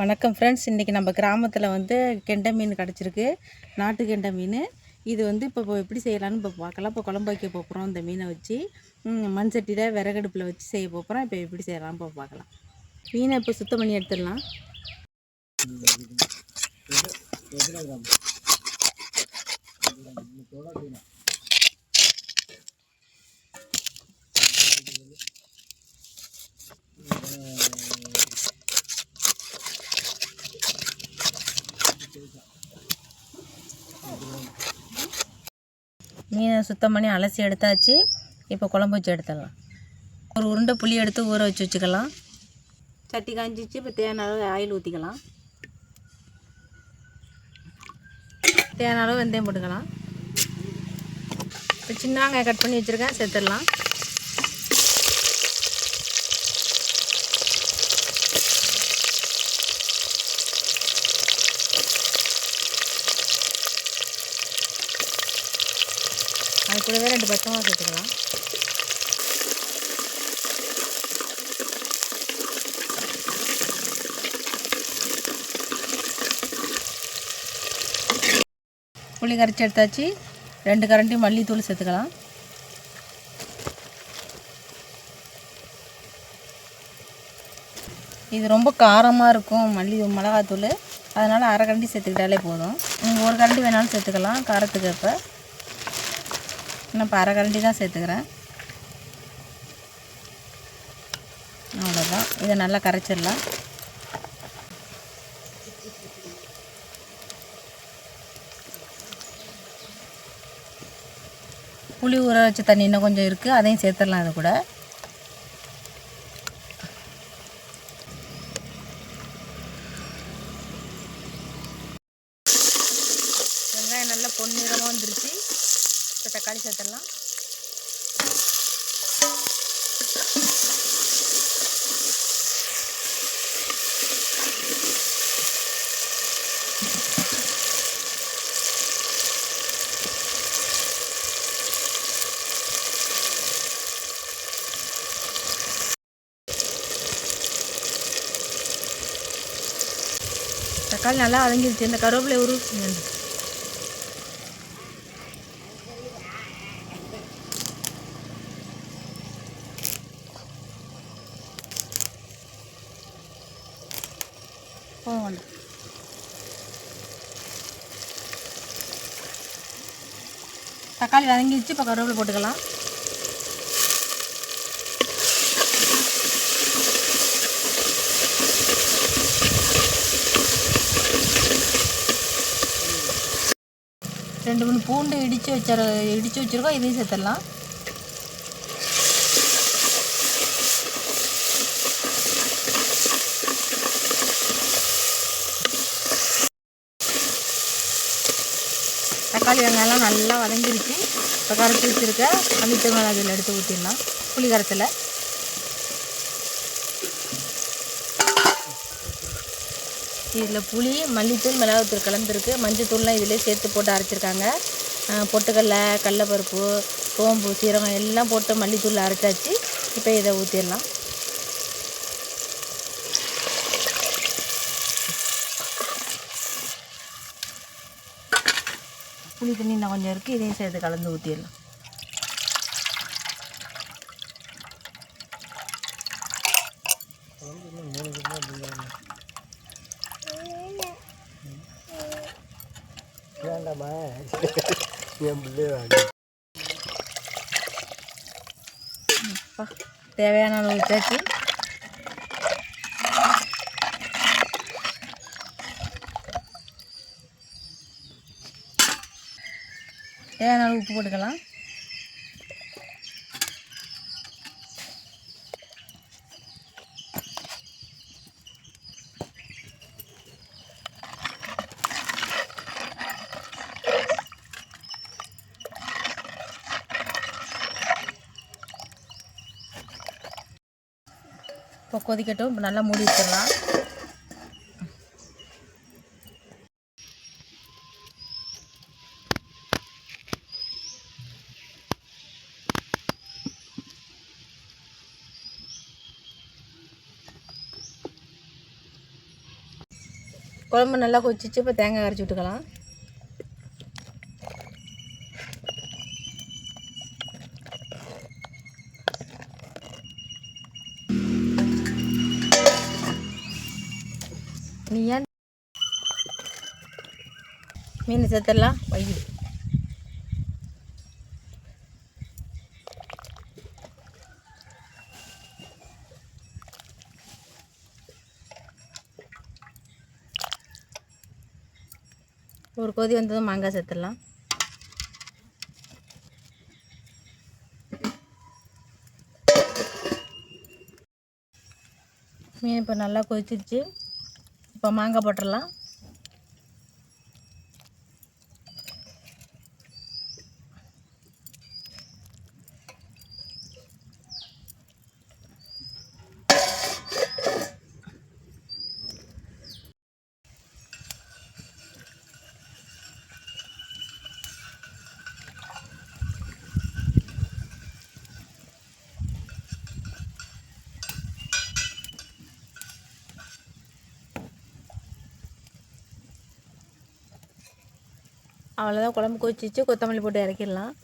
வணக்கம் ஃப்ரெண்ட்ஸ் இன்றைக்கி நம்ம கிராமத்தில் வந்து கெண்டை மீன் கிடச்சிருக்கு. நாட்டு கெண்டை மீன். இது வந்து இப்போ இப்போ எப்படி செய்யலாம்னு இப்போ பார்க்கலாம். இப்போ குழம்பு வைக்க போகிறோம் இந்த மீனை வச்சு. மண்சட்டியில் மண் சட்டியில் விறகடுப்பில் வச்சு செய்ய போகிறோம் இப்போ எப்படி செய்யலாம்னு இப்போ பார்க்கலாம். மீனை இப்போ சுத்தம் பண்ணி எடுத்துடலாம். மீனை சுத்தம் பண்ணி அலசி எடுத்தாச்சு. இப்போ குழம்பு வச்சு எடுத்துடலாம். ஒரு உருண்டை புளி எடுத்து ஊற வச்சு வச்சுக்கலாம். சட்டி காஞ்சிச்சு இப்போ தேவையான அளவு ஆயில் ஊற்றிக்கலாம் தேவையான அளவு வெந்தயம் போட்டுக்கலாம். இப்போ சின்ன வெங்காயம் கட் பண்ணி வச்சுருக்கேன் சேர்த்துடலாம். அது கூடவே ரெண்டு பச்சை மிளகா சேர்த்துக்கலாம். புளி கரைச்சி எடுத்தாச்சு. ரெண்டு கரண்டி மல்லித்தூள் சேர்த்துக்கலாம். இது ரொம்ப காரமாக இருக்கும் மல்லி மிளகாத்தூள். அதனால் அரை கரண்டி சேர்த்துக்கிட்டாலே போதும். நீங்கள் ஒரு கரண்டி வேணாலும் சேர்த்துக்கலாம் காரத்துக்கு இப்போ நான் இப்போ அரை கரண்டி தான் சேர்த்துக்கிறேன். அவ்வளோதான் இதை நல்லா கரைச்சிடலாம். புளி ஊற வச்ச தண்ணி இன்னும் கொஞ்சம் இருக்குது அதையும் சேர்த்துடலாம் அது கூட வெங்காயம் நல்லா பொன்னிறமாக வந்துருச்சு இப்போ தக்காளி சேர்த்துடலாம். தக்காளி நல்லா வதங்கிருச்சு இந்த கருவேப்பிலை உரு போதும் தக்காளி வதங்கிடுச்சு இப்போ கருவேப்பிலை போட்டுக்கலாம். ரெண்டு மூணு பூண்டு இடித்து வச்சிரு இடித்து வச்சுருக்கோம் இதையும் சேர்த்துடலாம். தக்காளி வெங்காயம்லாம் நல்லா வதங்கிருச்சு. இப்போ கரைச்சி வச்சுருக்க அமித்த மிளகாய் எடுத்து ஊற்றிடலாம் புளி கரத்தில் இதில் புளி மல்லித்தூள் மிளகாத்தூள் கலந்துருக்கு. மஞ்சத்தூள்லாம் இதிலே சேர்த்து போட்டு அரைச்சிருக்காங்க. பொட்டுக்கடலை கடலப்பருப்பு சோம்பு சீரகம் எல்லாம் போட்டு மல்லித்தூள் அரைச்சாச்சு. இப்போ இதை ஊற்றிடலாம் புளி தண்ணி இன்னும் கொஞ்சம் இருக்குது இதையும் சேர்த்து கலந்து ஊற்றிடலாம் வேண்டாமா என் பிள்ளை தேவையான அளவு ஊற்றாச்சு தேவையான உப்பு போட்டுக்கலாம்? இப்போ கொதிக்கட்டும் இப்போ நல்லா மூடி வச்சிடலாம். குழம்பு நல்லா கொதிச்சிச்சு இப்போ தேங்காய் அரைச்சி விட்டுக்கலாம். நீ ஏன் மீன் சேர்த்துடலாம் வைக்கி ஒரு கொதி வந்ததும் மாங்காய் சேர்த்துடலாம். மீன் இப்போ நல்லா கொதிச்சிருச்சு. இப்போ மாங்காய் போட்டுடலாம். அவ்வளோதான் குழம்பு கொச்சிச்சு கொத்தமல்லி போட்டு இறக்கிடலாம்.